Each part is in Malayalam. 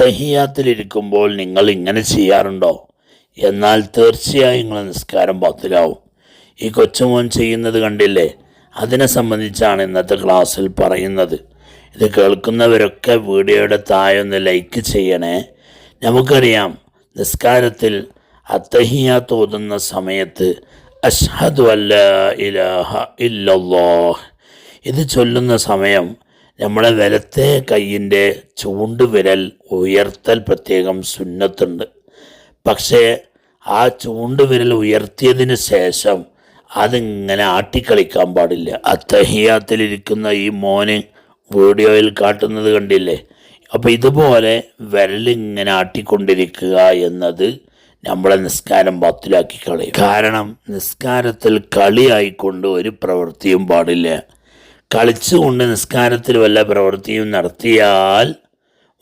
തഹിയാത്തിലിരിക്കുമ്പോൾ നിങ്ങൾ ഇങ്ങനെ ചെയ്യാറുണ്ടോ? എന്നാൽ തീർച്ചയായും നിങ്ങളെ നിസ്കാരം പത്തിലാവും ഈ കൊച്ചുമോൻ ചെയ്യുന്നത് കണ്ടില്ലേ? അതിനെ സംബന്ധിച്ചാണ് ഇന്നത്തെ ക്ലാസ്സിൽ പറയുന്നത്. ഇത് കേൾക്കുന്നവരൊക്കെ വീഡിയോയുടെ താഴെ ഒന്ന് ലൈക്ക് ചെയ്യണേ. നമുക്കറിയാം നിസ്കാരത്തിൽ അത്തഹിയാത്ത് തോന്നുന്ന സമയത്ത് അഷ്ഹദ് അല്ല ഇലാഹ ഇല്ലല്ലോ ഇത് ചൊല്ലുന്ന സമയം നമ്മളെ വലത്തെ കൈയിന്റെ ചൂണ്ടുവിരൽ ഉയർത്തൽ പ്രത്യേകം സുന്നത്തുണ്ട്. പക്ഷേ ആ ചൂണ്ടുവിരൽ ഉയർത്തിയതിന് ശേഷം അതിങ്ങനെ ആട്ടിക്കളിക്കാൻ പാടില്ല. അത്തഹിയാത്തിലിരിക്കുന്ന ഈ മോന് വീഡിയോയിൽ കാട്ടുന്നത് കണ്ടില്ലേ? അപ്പോൾ ഇതുപോലെ വിരലിങ്ങനെ ആട്ടിക്കൊണ്ടിരിക്കുക എന്നത് നമ്മളെ നിസ്കാരം ബാത്തിലാക്കി കളയും. കാരണം നിസ്കാരത്തിൽ കളിയായിക്കൊണ്ട് ഒരു പ്രവൃത്തിയും പാടില്ല. കളിച്ചുകൊണ്ട് നിസ്കാരത്തിൽ വല്ല പ്രവൃത്തിയും നടത്തിയാൽ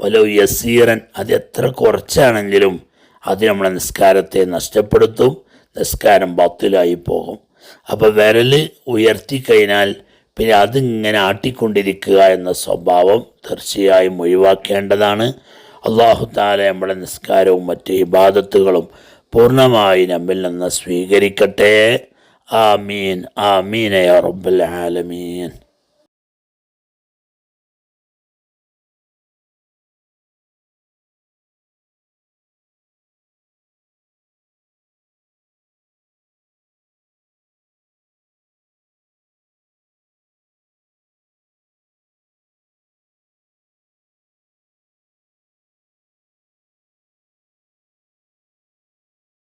വല്ല യസീറൻ അത് എത്ര കുറച്ചാണെങ്കിലും അത് നമ്മളെ നിസ്കാരത്തെ നഷ്ടപ്പെടുത്തും നിസ്കാരം ബാത്തിലായി പോകും. അപ്പോൾ വിരൽ ഉയർത്തി ഉയർത്തിക്കഴിഞ്ഞാൽ പിന്നെ അതിങ്ങനെ ആട്ടിക്കൊണ്ടിരിക്കുക എന്ന സ്വഭാവം തീർച്ചയായും ഒഴിവാക്കേണ്ടതാണ്. അള്ളാഹു താല നമ്മുടെ നിസ്കാരവും മറ്റ് ഇബാദത്തുകളും പൂർണമായി നമ്മിൽ നിന്ന് സ്വീകരിക്കട്ടെ. ആമീൻ ആ യാ റബ്ബൽ ആലമീൻ.